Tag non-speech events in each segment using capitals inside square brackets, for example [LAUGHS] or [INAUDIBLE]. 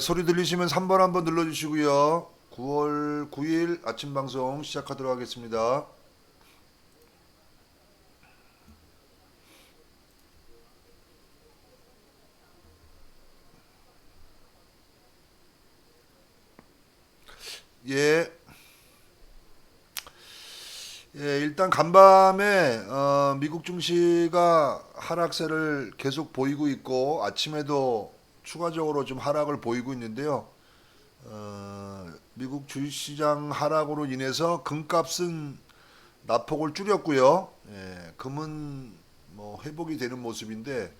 소리 들리시면 3번 한번 눌러주시고요. 9월 9일 아침 방송 시작하도록 하겠습니다. 예. 예, 일단 간밤에 어, 미국 증시가 하락세를 계속 보이고 있고 아침에도 추가적으로 좀 하락을 보이고 있는데요. 어, 미국 주식시장 하락으로 인해서 금값은 낙폭을 줄였고요. 예, 금은 뭐 회복이 되는 모습인데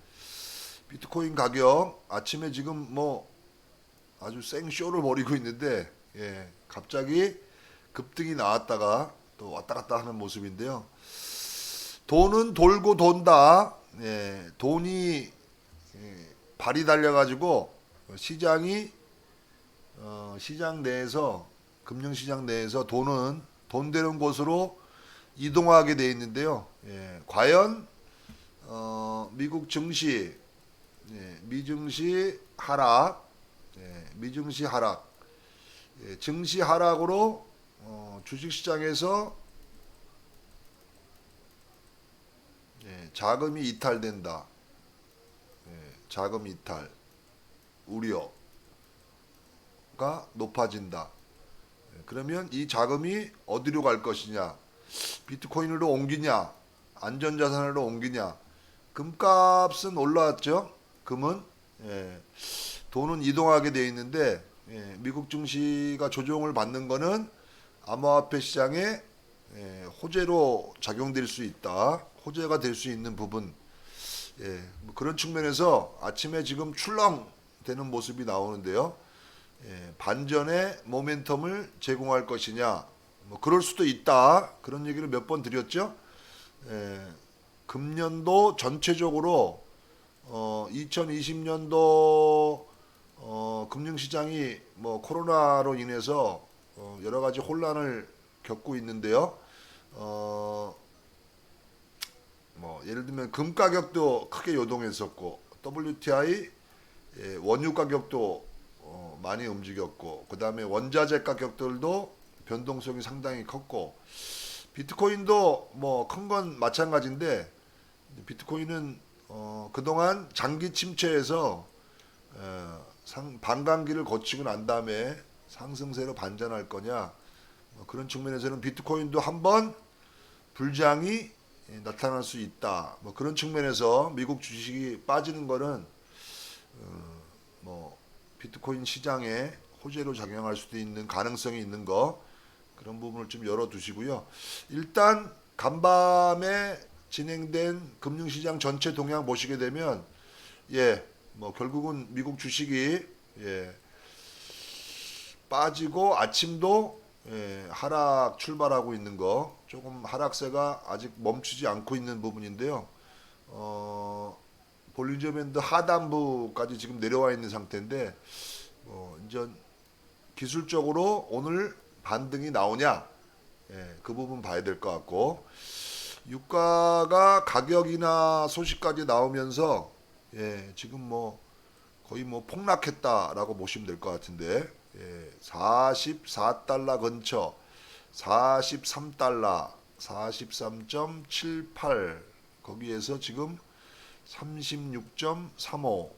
비트코인 가격 아침에 지금 뭐 아주 생쇼를 벌이고 있는데 예, 갑자기 급등이 나왔다가 또 왔다 갔다 하는 모습인데요. 돈은 돌고 돈다. 예, 돈이 예, 발이 달려가지고 시장이 어, 시장 내에서 금융시장 내에서 돈은 돈 되는 곳으로 이동하게 돼 있는데요. 예, 과연 어, 미국 증시, 예, 미증시 하락, 예, 미증시 하락, 예, 증시 하락으로 어, 주식시장에서 예, 자금이 이탈된다. 예, 자금 이탈, 우려가 높아진다. 예, 그러면 이 자금이 어디로 갈 것이냐? 비트코인으로 옮기냐? 안전자산으로 옮기냐? 금값은 올라왔죠. 금은 예, 돈은 이동하게 돼 있는데 예, 미국 증시가 조정을 받는 거는 암호화폐 시장에 예, 호재로 작용될 수 있다. 호재가 될 수 있는 부분. 예, 뭐 그런 측면에서 아침에 지금 출렁되는 모습이 나오는데요. 예, 반전의 모멘텀을 제공할 것이냐. 뭐 그럴 수도 있다. 그런 얘기를 몇 번 드렸죠. 예, 금년도 전체적으로 어, 2020년도 어, 금융시장이 뭐 코로나로 인해서 어, 여러 가지 혼란을 겪고 있는데요. 어, 뭐 예를 들면 금 가격도 크게 요동했었고 WTI 예, 원유 가격도 어, 많이 움직였고 그 다음에 원자재 가격들도 변동성이 상당히 컸고 비트코인도 뭐 큰 건 마찬가지인데 비트코인은 어, 그동안 장기 침체에서 어, 상, 반감기를 거치고 난 다음에 상승세로 반전할 거냐 뭐 그런 측면에서는 비트코인도 한번 불장이 예, 나타날 수 있다. 뭐 그런 측면에서 미국 주식이 빠지는 거는 어, 뭐 비트코인 시장에 호재로 작용할 수도 있는 가능성이 있는 거 그런 부분을 좀 열어두시고요. 일단 간밤에 진행된 금융시장 전체 동향 보시게 되면 예, 뭐 결국은 미국 주식이 예, 빠지고 아침도 예, 하락 출발하고 있는 거. 조금 하락세가 아직 멈추지 않고 있는 부분인데요. 어, 볼린저 밴드 하단부까지 지금 내려와 있는 상태인데 어, 이제 기술적으로 오늘 반등이 나오냐? 예, 그 부분 봐야 될 것 같고. 유가가 가격이나 소식까지 나오면서 예, 지금 뭐 거의 뭐 폭락했다라고 보시면 될 것 같은데. 예, 44달러 근처 43달러 43.78 거기에서 지금 36.35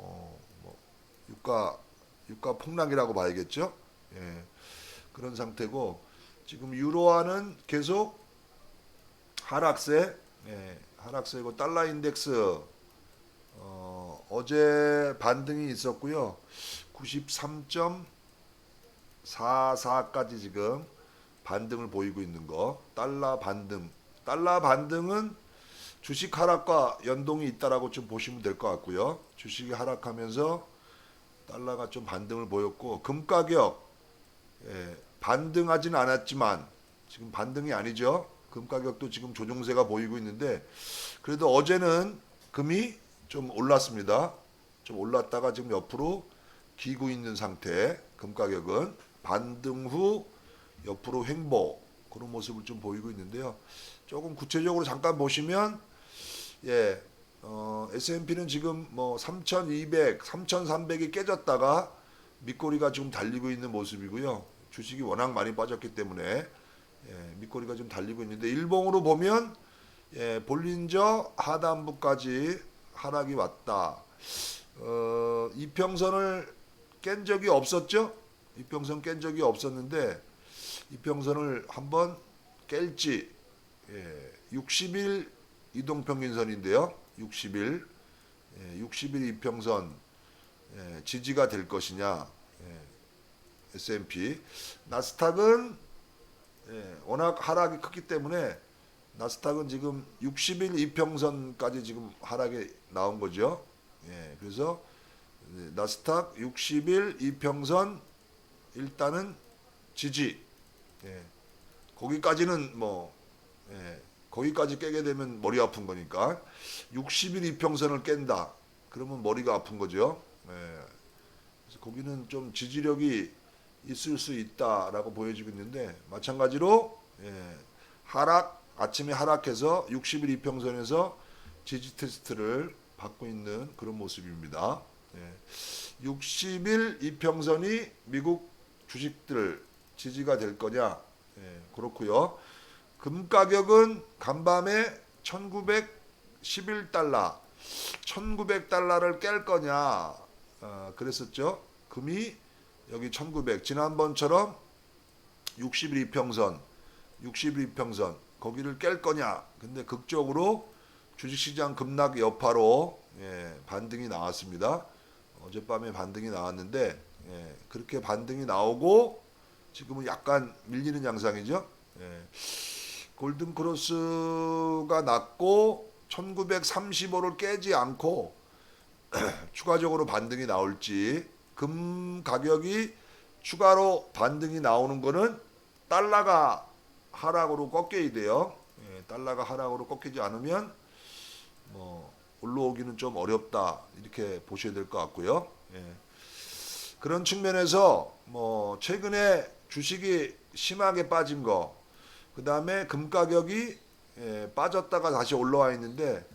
어, 뭐 유가 유가 폭락이라고 봐야겠죠. 예, 그런 상태고 지금 유로화는 계속 하락세, 예, 하락세고 달러 인덱스 어, 어제 반등이 있었고요. 93.44까지 지금 반등을 보이고 있는 거. 달러 반등. 달러 반등은 주식 하락과 연동이 있다라고 좀 보시면 될 것 같고요. 주식이 하락하면서 달러가 좀 반등을 보였고 금 가격 예, 반등하지는 않았지만 지금 반등이 아니죠. 금 가격도 지금 조정세가 보이고 있는데 그래도 어제는 금이 좀 올랐습니다. 좀 올랐다가 지금 옆으로 기고 있는 상태. 금 가격은 반등 후 옆으로 횡보 그런 모습을 좀 보이고 있는데요. 조금 구체적으로 잠깐 보시면 예, 어, S&P는 지금 뭐 3,200, 3,300이 깨졌다가 밑꼬리가 지금 달리고 있는 모습이고요. 주식이 워낙 많이 빠졌기 때문에 예, 밑꼬리가 좀 달리고 있는데 일봉으로 보면 예, 볼린저 하단부까지 하락이 왔다. 어, 이평선을 깬 적이 없었죠? 이평선 깬 적이 없었는데 이평선을 한번 깰지 예, 60일 이동평균선인데요. 60일 예, 60일 이평선 예, 지지가 될 것이냐 예, S&P 나스닥은 예, 워낙 하락이 컸기 때문에 나스닥은 지금 60일 이평선까지 지금 하락이 나온 거죠. 예, 그래서 네, 나스닥 60일 이평선 일단은 지지. 예, 거기까지는 뭐 예, 거기까지 깨게 되면 머리 아픈 거니까 60일 이평선을 깬다. 그러면 머리가 아픈 거죠. 예, 그래서 거기는 좀 지지력이 있을 수 있다라고 보여지고 있는데 마찬가지로 예, 하락 아침에 하락해서 60일 이평선에서 지지 테스트를 받고 있는 그런 모습입니다. 예, 60일 이평선이 미국 주식들 지지가 될 거냐? 예, 그렇고요. 금 가격은 간밤에 1911달러, 1900달러를 깰 거냐? 어, 그랬었죠. 금이 여기 1900 지난번처럼 60일 이평선 60일 이평선 거기를 깰 거냐 근데 극적으로 주식시장 급락 여파로 예, 반등이 나왔습니다 어젯밤에 반등이 나왔는데 예, 그렇게 반등이 나오고 지금은 약간 밀리는 양상이죠 예, 골든 크로스가 났고 1935를 깨지 않고 [CLEARS THROAT] 추가적으로 반등이 나올지 금 가격이 추가로 반등이 나오는 거는 달러가 하락으로 꺾여야 돼요. 예, 달러가 하락으로 꺾이지 않으면 뭐 올라오기는 좀 어렵다 이렇게 보셔야 될 것 같고요. 예. 그런 측면에서 뭐 최근에 주식이 심하게 빠진 거, 그 다음에 금 가격이 예, 빠졌다가 다시 올라와 있는데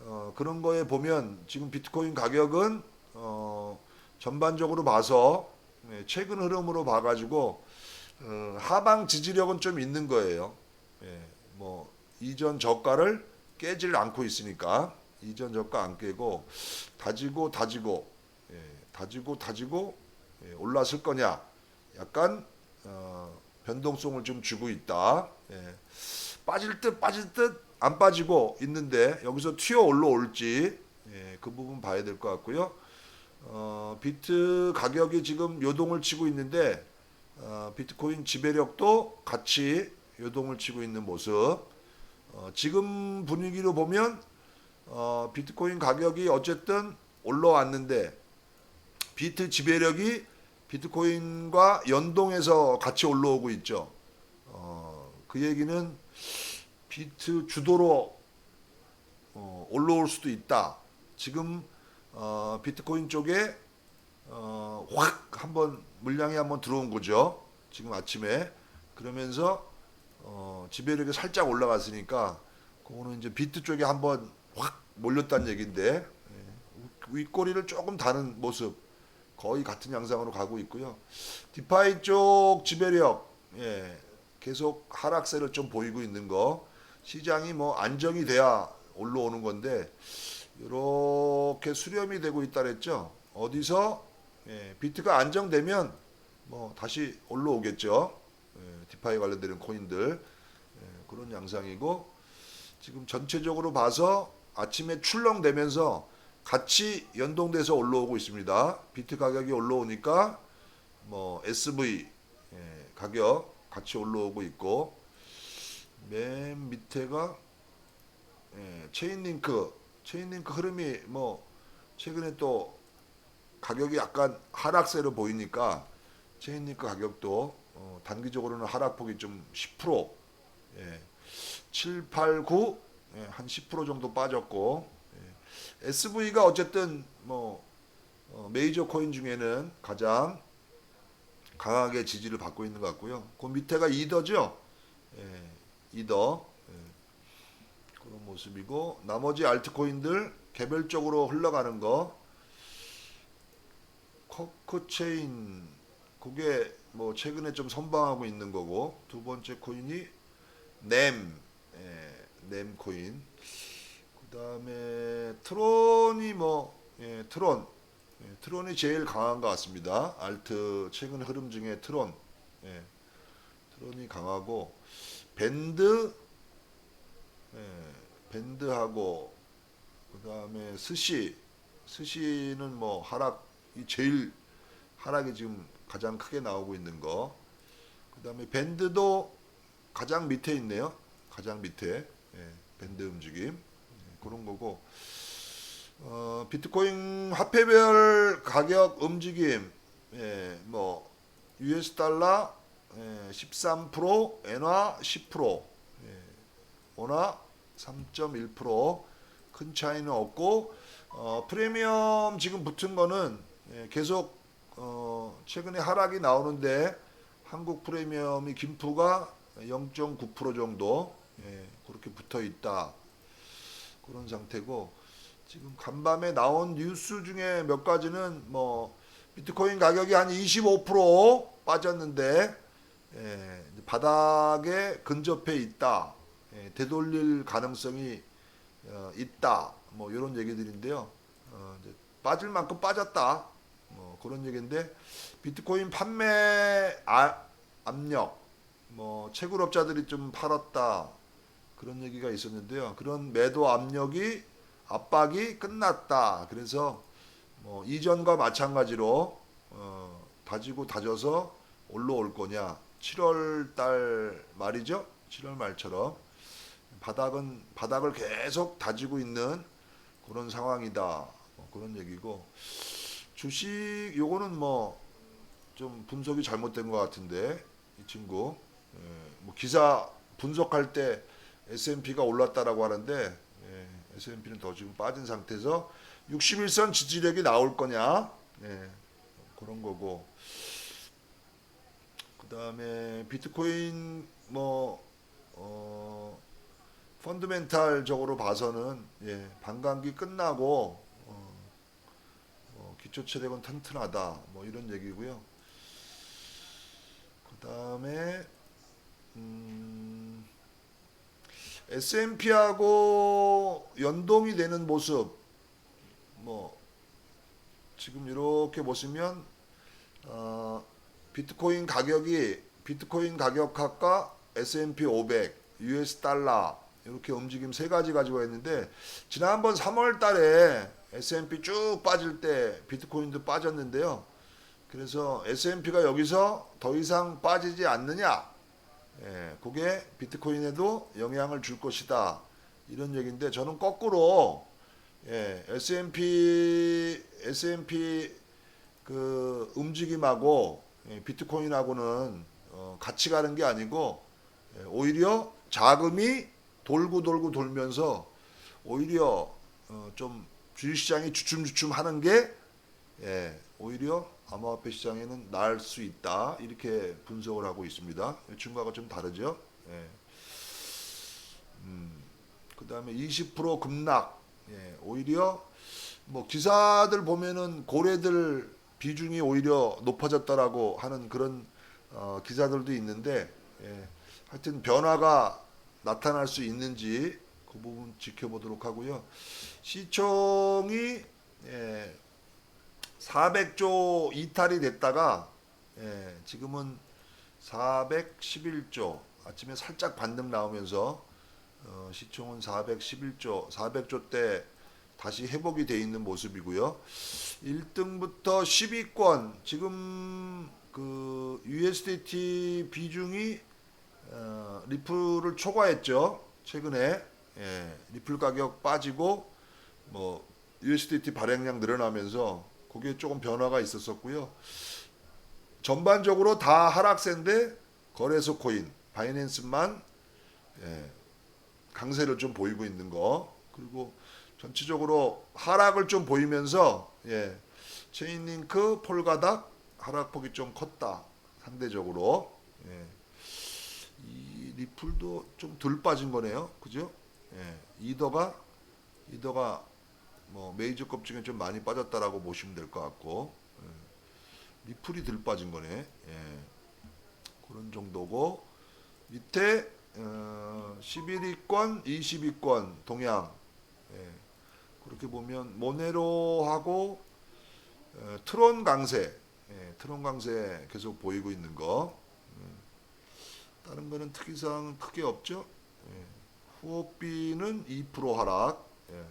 어, 그런 거에 보면 지금 비트코인 가격은 어, 전반적으로 봐서 예, 최근 흐름으로 봐가지고 어, 하방 지지력은 좀 있는 거예요. 예, 뭐 이전 저가를 깨질 않고 있으니까 이전 저가 안 깨고 다지고 다지고 예, 다지고 다지고 예, 올랐을 거냐? 약간 어, 변동성을 좀 주고 있다. 예, 빠질 듯 빠질 듯 안 빠지고 있는데 여기서 튀어 올라올지 예, 그 부분 봐야 될 것 같고요. 어, 비트 가격이 지금 요동을 치고 있는데 어, 비트코인 지배력도 같이 요동을 치고 있는 모습. 어, 지금 분위기로 보면 어, 비트코인 가격이 어쨌든 올라왔는데 비트 지배력이 비트코인과 연동해서 같이 올라오고 있죠. 어, 그 얘기는 비트 주도로 어, 올라올 수도 있다. 지금 어, 비트코인 쪽에 어, 확 한번 물량이 한번 들어온 거죠. 지금 아침에 그러면서 어, 지배력이 살짝 올라갔으니까 그거는 이제 비트 쪽에 한번 확 몰렸다는 얘기인데 예, 윗꼬리를 조금 다는 모습 거의 같은 양상으로 가고 있고요. 디파이 쪽 지배력 예, 계속 하락세를 좀 보이고 있는 거 시장이 뭐 안정이 돼야 올라오는 건데 이렇게 수렴이 되고 있다 그랬죠. 어디서 예, 비트가 안정되면 뭐 다시 올라오겠죠. 예, 디파이 관련되는 코인들 예, 그런 양상이고 지금 전체적으로 봐서 아침에 출렁대면서 같이 연동돼서 올라오고 있습니다. 비트 가격이 올라오니까 뭐 SV 예, 가격 같이 올라오고 있고 맨 밑에가 예, 체인링크 체인링크 흐름이 뭐 최근에 또 가격이 약간 하락세로 보이니까 체인링크 가격도 어, 단기적으로는 하락폭이 좀 10% 예, 7, 8, 9, 예, 한10% 정도 빠졌고 예, SV가 어쨌든 뭐 어, 메이저 코인 중에는 가장 강하게 지지를 받고 있는 것 같고요. 그 밑에가 이더죠. 예, 이더 예, 그런 모습이고 나머지 알트코인들 개별적으로 흘러가는 거 커크 체인 그게 뭐 최근에 좀 선방하고 있는 거고 두 번째 코인이 넴, 예, 넴 코인. 그다음에 트론이 뭐 예, 트론, 예, 트론이 제일 강한 것 같습니다. 알트 최근 흐름 중에 트론, 예, 트론이 강하고 밴드, 예, 밴드하고 그다음에 스시, 스시는 뭐 하락이 제일 하락이 지금 가장 크게 나오고 있는 거. 그다음에 밴드도 가장 밑에 있네요. 가장 밑에 예, 밴드 움직임 예, 그런 거고. 어, 비트코인 화폐별 가격 움직임, 예, 뭐 US 달러 예, 13%, 엔화 10%, 예, 원화 3.1%큰 차이는 없고 어, 프리미엄 지금 붙은 거는 예, 계속 어, 최근에 하락이 나오는데 한국 프리미엄이 김프가 0.9% 정도 예, 그렇게 붙어 있다 그런 상태고 지금 간밤에 나온 뉴스 중에 몇 가지는 뭐 비트코인 가격이 한 25% 빠졌는데 예, 바닥에 근접해 있다 예, 되돌릴 가능성이 어, 있다 뭐 이런 얘기들인데요. 어, 빠질 만큼 빠졌다 뭐 그런 얘기인데 비트코인 판매 아, 압력 뭐 채굴업자들이 좀 팔았다 그런 얘기가 있었는데요. 그런 매도 압력이 압박이 끝났다. 그래서 뭐 이전과 마찬가지로 어, 다지고 다져서 올라올 거냐. 7월 달 말이죠? 7월 말처럼. 바닥은 바닥을 계속 다지고 있는 그런 상황이다. 뭐 그런 얘기고. 주식 요거는 뭐 좀 분석이 잘못된 것 같은데 이 친구. 예, 뭐 기사 분석할 때 S&P가 올랐다라고 하는데 예, S&P는 더 지금 빠진 상태에서 61선 지지력이 나올 거냐? 예, 그런 거고. 그 다음에 비트코인 뭐 어, 펀드멘탈적으로 봐서는 예, 반감기 끝나고 어, 어, 기초 체력은 튼튼하다. 뭐 이런 얘기고요. 그 다음에 음, S&P하고 연동이 되는 모습 뭐 지금 이렇게 보시면 어, 비트코인 가격이 비트코인 가격학과 S&P 500, US 달러 이렇게 움직임 세 가지 가지고 있는데 지난번 3월 달에 S&P 쭉 빠질 때 비트코인도 빠졌는데요. 그래서 S&P가 여기서 더 이상 빠지지 않느냐? 예, 그게 비트코인에도 영향을 줄 것이다. 이런 얘기인데 저는 거꾸로 예, S&P S&P 그 움직임하고 예, 비트코인하고는 어, 같이 가는 게 아니고 예, 오히려 자금이 돌고 돌고 돌면서 오히려 어, 좀 주식시장이 주춤주춤 하는 게 예, 오히려 암호화폐 시장에는 나을 수 있다 이렇게 분석을 하고 있습니다. 이 친구하고 좀 다르죠. 예. 음, 그 다음에 20% 급락. 예, 오히려 뭐 기사들 보면은 고래들 비중이 오히려 높아졌다라고 하는 그런 어, 기사들도 있는데 예, 하여튼 변화가 나타날 수 있는지 그 부분 지켜보도록 하고요. 시총이 예, 400조 이탈이 됐다가 예, 지금은 411조 아침에 살짝 반등 나오면서 어, 시총은 411조 400조 때 다시 회복이 돼 있는 모습이고요. 1등부터 10위권 지금 그 USDT 비중이 어, 리플을 초과했죠. 최근에 예, 리플 가격 빠지고 뭐 USDT 발행량 늘어나면서 그게 조금 변화가 있었었고요. 전반적으로 다 하락세인데 거래소 코인 바이낸스만 예, 강세를 좀 보이고 있는 거. 그리고 전체적으로 하락을 좀 보이면서 예, 체인링크 폴가닥 하락폭이 좀 컸다 상대적으로. 예, 이 리플도 좀 덜 빠진 거네요. 그죠? 예, 이더가 이더가 뭐 메이저급 중에 좀 많이 빠졌다라고 보시면 될 것 같고 예. 리플이 들 빠진 거네. 예. 그런 정도고 밑에 어, 11위권, 20위권 동향. 예. 그렇게 보면 모네로하고 어, 트론 강세, 예, 트론 강세 계속 보이고 있는 거. 음. 다른 거는 특이사항 크게 없죠. 예. 후업비는 2% 하락. 예.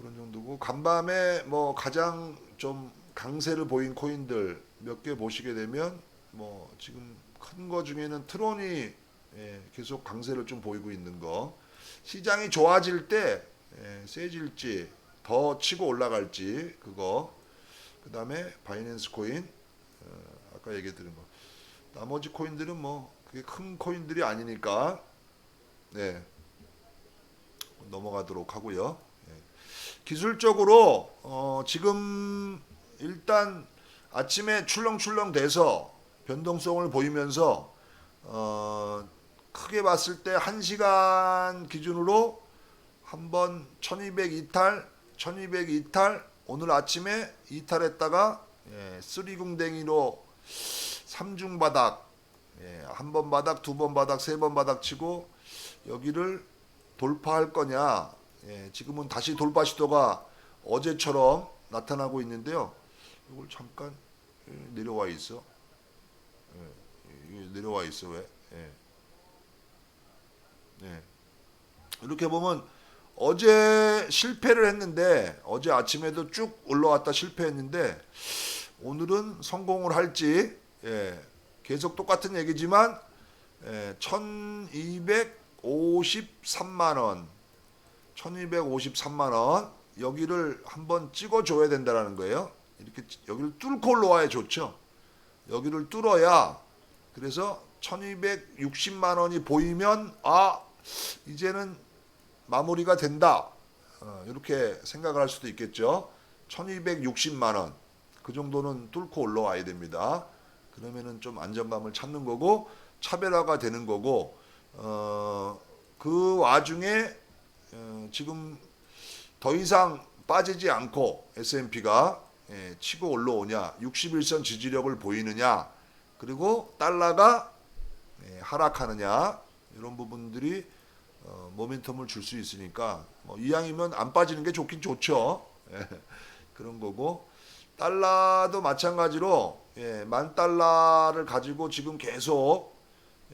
그런 정도고 간밤에 뭐 가장 좀 강세를 보인 코인들 몇 개 보시게 되면 뭐 지금 큰 거 중에는 트론이 예, 계속 강세를 좀 보이고 있는 거. 시장이 좋아질 때 예, 세질지 더 치고 올라갈지 그거. 그 다음에 바이낸스 코인 어, 아까 얘기 드린 거. 나머지 코인들은 뭐 그게 큰 코인들이 아니니까 네. 넘어가도록 하고요. 예. 기술적으로 어, 지금 일단 아침에 출렁출렁 돼서 변동성을 보이면서 어, 크게 봤을 때 1시간 기준으로 한번 1200 이탈, 1200 이탈, 오늘 아침에 이탈했다가 예, 쓰리궁댕이로 삼중 바닥, 예, 한 번 바닥, 두 번 바닥, 세 번 바닥 치고 여기를 돌파할 거냐? 예, 지금은 다시 돌파 시도가 어제처럼 나타나고 있는데요. 이걸 잠깐 예, 내려와 있어. 예, 이게 내려와 있어 왜? 예. 예. 이렇게 보면 어제 실패를 했는데 어제 아침에도 쭉 올라왔다 실패했는데 오늘은 성공을 할지 예, 계속 똑같은 얘기지만 예, 1253만 원 1253만 원 여기를 한번 찍어 줘야 된다라는 거예요. 이렇게 여기를 뚫고 올라와야 좋죠. 여기를 뚫어야 그래서 1260만 원이 보이면 아 이제는 마무리가 된다. 어, 이렇게 생각을 할 수도 있겠죠. 1260만 원. 그 정도는 뚫고 올라와야 됩니다. 그러면은 좀 안정감을 찾는 거고 차별화가 되는 거고 어, 그 와중에 어, 지금 더 이상 빠지지 않고 S&P가 예, 치고 올라오냐 61선 지지력을 보이느냐 그리고 달러가 예, 하락하느냐 이런 부분들이 어, 모멘텀을 줄 수 있으니까 뭐 이왕이면 안 빠지는 게 좋긴 좋죠. 예, 그런 거고. 달러도 마찬가지로 예, 만 달러를 가지고 지금 계속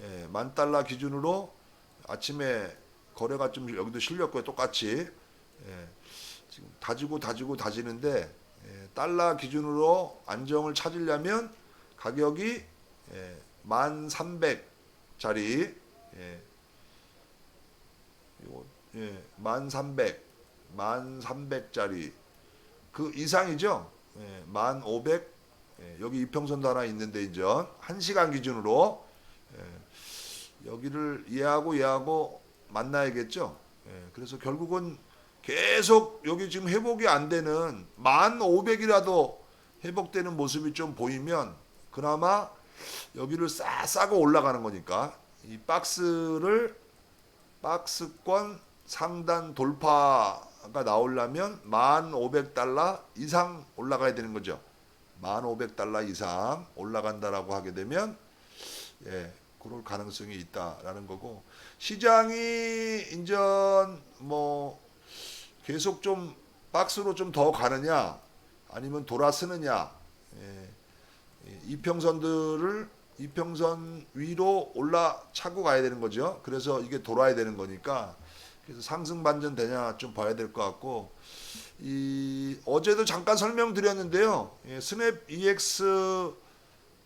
예, 만 달러 기준으로 아침에 거래가 좀 여기도 실렸고요 똑같이. 예, 지금 다지고 다지고 다지는데 예, 달러 기준으로 안정을 찾으려면 가격이 예, 1,300짜리 예, 요거 예, 1,300 1,300짜리. 그 이상이죠. 예, 1,500 예, 여기 이평선도 하나 있는데 이제 1시간 기준으로 예, 여기를 얘하고 얘하고 만나야겠죠. 예, 그래서 결국은 계속 여기 지금 회복이 안 되는 1,500이라도 회복되는 모습이 좀 보이면 그나마 여기를 싸 싸고 올라가는 거니까 이 박스를 박스권 상단 돌파가 나오려면 1,500달러 이상 올라가야 되는 거죠. 1,500달러 이상 올라간다라고 하게 되면 예, 그럴 가능성이 있다라는 거고 시장이 인전 뭐 계속 좀 박스로 좀 더 가느냐 아니면 돌아서느냐 예, 예, 이평선들을 이평선 위로 올라차고 가야 되는 거죠. 그래서 이게 돌아야 되는 거니까 그래서 상승 반전 되냐 좀 봐야 될 것 같고 이 어제도 잠깐 설명드렸는데요. 예, 스냅 EX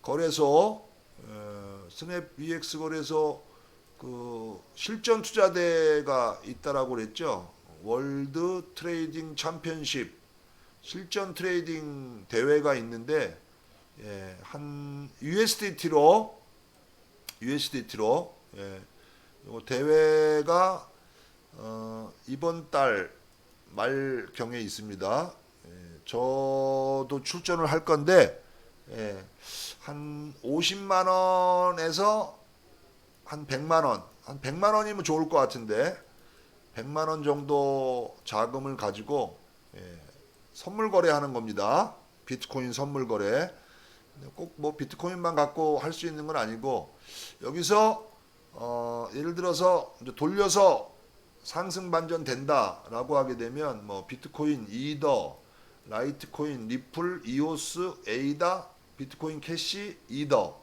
거래소 어, 스냅 EX 거래소 그 실전 투자대가 있다라고 그랬죠. 월드 트레이딩 챔피언십 실전 트레이딩 대회가 있는데 예, 한 USDT로 USDT로 예, 요 대회가 어, 이번 달 말경에 있습니다. 예, 저도 출전을 할 건데 예, 한 50만 원에서 한 100만 원, 한 100만 원이면 좋을 것 같은데 100만 원 정도 자금을 가지고 예, 선물 거래하는 겁니다. 비트코인 선물 거래 꼭 뭐 비트코인만 갖고 할 수 있는 건 아니고 여기서 어, 예를 들어서 돌려서 상승 반전 된다라고 하게 되면 뭐 비트코인, 이더, 라이트코인, 리플, 이오스, 에이다, 비트코인 캐시, 이더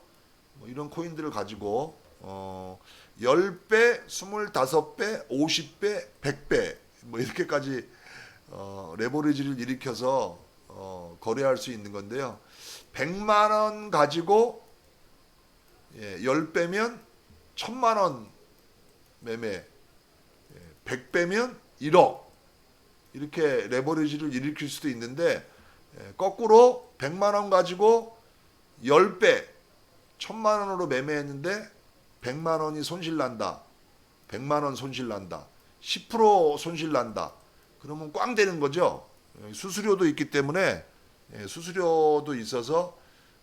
뭐 이런 코인들을 가지고 어 10배, 25배, 50배, 100배 뭐 이렇게까지 어 레버리지를 일으켜서 어 거래할 수 있는 건데요. 100만 원 가지고 예, 10배면 1000만 원 매매 예, 100배면 1억 이렇게 레버리지를 일으킬 수도 있는데 예, 거꾸로 100만 원 가지고 10배 1000만 원으로 매매했는데 100만 원이 손실 난다. 100만 원 손실 난다. 10% 손실 난다. 그러면 꽝 되는 거죠. 예, 수수료도 있기 때문에 예, 수수료도 있어서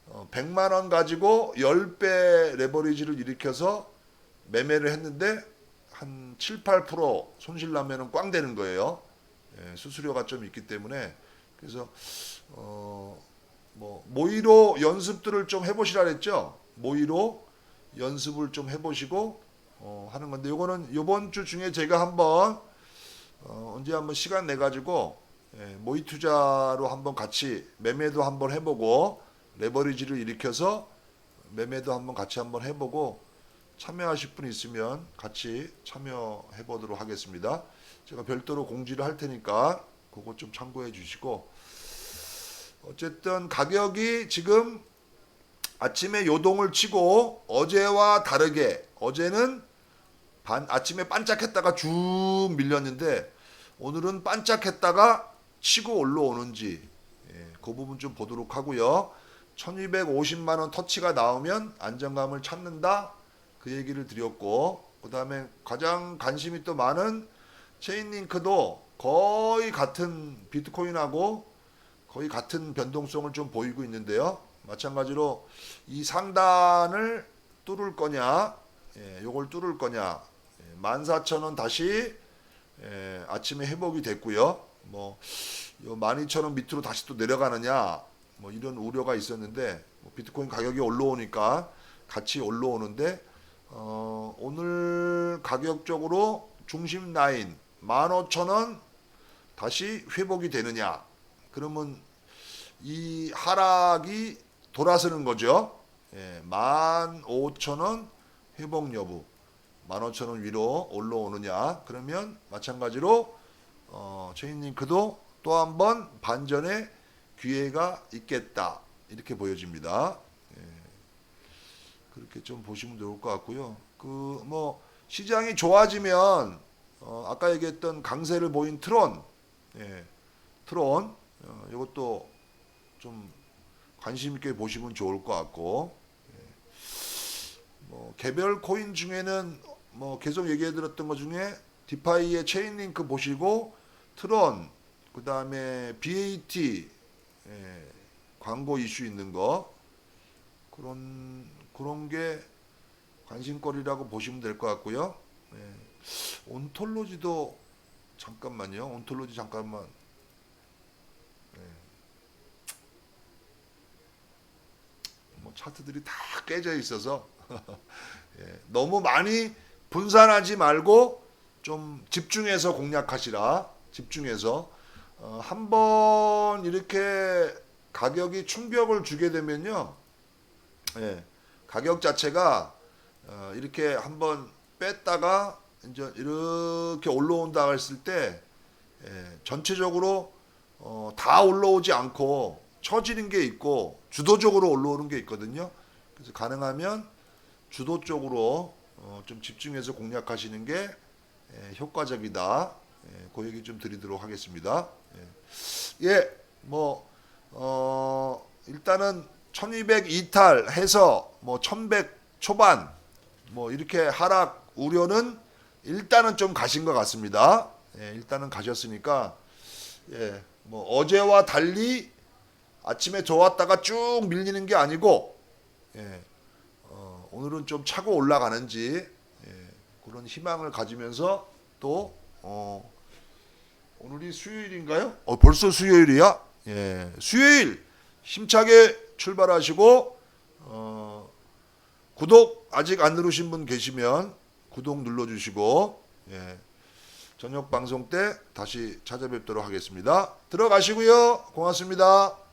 어, 100만 원 가지고 10배 레버리지를 일으켜서 매매를 했는데 한 7, 8% 손실 나면은 꽝 되는 거예요. 예, 수수료가 좀 있기 때문에 그래서 어, 뭐 모의로 연습들을 좀 해보시라 그랬죠. 모의로 연습을 좀 해보시고 어, 하는 건데 요거는 요번 주 중에 제가 한번 어, 언제 한번 시간 내 가지고 예, 모의 투자로 한번 같이 매매도 한번 해보고 레버리지를 일으켜서 매매도 한번 같이 한번 해보고 참여하실 분 있으면 같이 참여해 보도록 하겠습니다. 제가 별도로 공지를 할 테니까 그거 좀 참고해 주시고 어쨌든 가격이 지금 아침에 요동을 치고 어제와 다르게 어제는 반 아침에 반짝했다가 쭉 밀렸는데 오늘은 반짝했다가 치고 올라오는지 예, 그 부분 좀 보도록 하고요. 1250만 원 터치가 나오면 안정감을 찾는다 그 얘기를 드렸고 그 다음에 가장 관심이 또 많은 체인링크도 거의 같은 비트코인하고 거의 같은 변동성을 좀 보이고 있는데요. 마찬가지로 이 상단을 뚫을 거냐, 예, 요걸 뚫을 거냐, 예, 14,000원 다시 예, 아침에 회복이 됐고요. 뭐, 요 12,000원 밑으로 다시 또 내려가느냐, 뭐 이런 우려가 있었는데 뭐 비트코인 가격이 올라오니까 같이 올라오는데 어, 오늘 가격적으로 중심 라인 15,000원 다시 회복이 되느냐? 그러면 이 하락이 돌아서는 거죠. 예, 15,000원 회복 여부. 15,000원 위로 올라오느냐? 그러면 마찬가지로 어, 체인링크도 또 한 번 반전의 기회가 있겠다. 이렇게 보여집니다. 예, 그렇게 좀 보시면 좋을 것 같고요. 그 뭐 시장이 좋아지면 어, 아까 얘기했던 강세를 보인 트론, 예, 트론 어, 이것도 좀 관심 있게 보시면 좋을 것 같고 예. 뭐 개별 코인 중에는 뭐 계속 얘기해 드렸던 것 중에 디파이의 체인링크 보시고 트론 그 다음에 BAT 예, 광고 이슈 있는 거 그런 그런 게 관심거리라고 보시면 될 것 같고요. 예. 온톨로지도 잠깐만요. 온톨로지 잠깐만. 예. 뭐 차트들이 다 깨져 있어서 [LAUGHS] 예. 너무 많이 분산하지 말고 좀 집중해서 공략하시라. 집중해서 어, 한번 이렇게 가격이 충격을 주게 되면요. 예. 가격 자체가 어, 이렇게 한번 뺐다가 이제 이렇게 올라온다 했을 때 예, 전체적으로 어, 다 올라오지 않고 처지는 게 있고 주도적으로 올라오는 게 있거든요. 그래서 가능하면 주도 쪽으로 어, 좀 집중해서 공략하시는 게 예, 효과적이다. 예, 그 얘기 좀 드리도록 하겠습니다. 예, 예 뭐, 어, 일단은 1200 이탈해서 뭐 1100 초반 뭐 이렇게 하락 우려는 일단은 좀 가신 것 같습니다. 예, 일단은 가셨으니까 예, 뭐 어제와 달리 아침에 좋았다가 쭉 밀리는 게 아니고 예, 어, 오늘은 좀 차고 올라가는지 예, 그런 희망을 가지면서 또 어, 오늘이 수요일인가요? 어, 벌써 수요일이야? 예, 수요일 힘차게 출발하시고 어, 구독 아직 안 누르신 분 계시면 구독 눌러주시고 예, 저녁 방송 때 다시 찾아뵙도록 하겠습니다. 들어가시고요. 고맙습니다.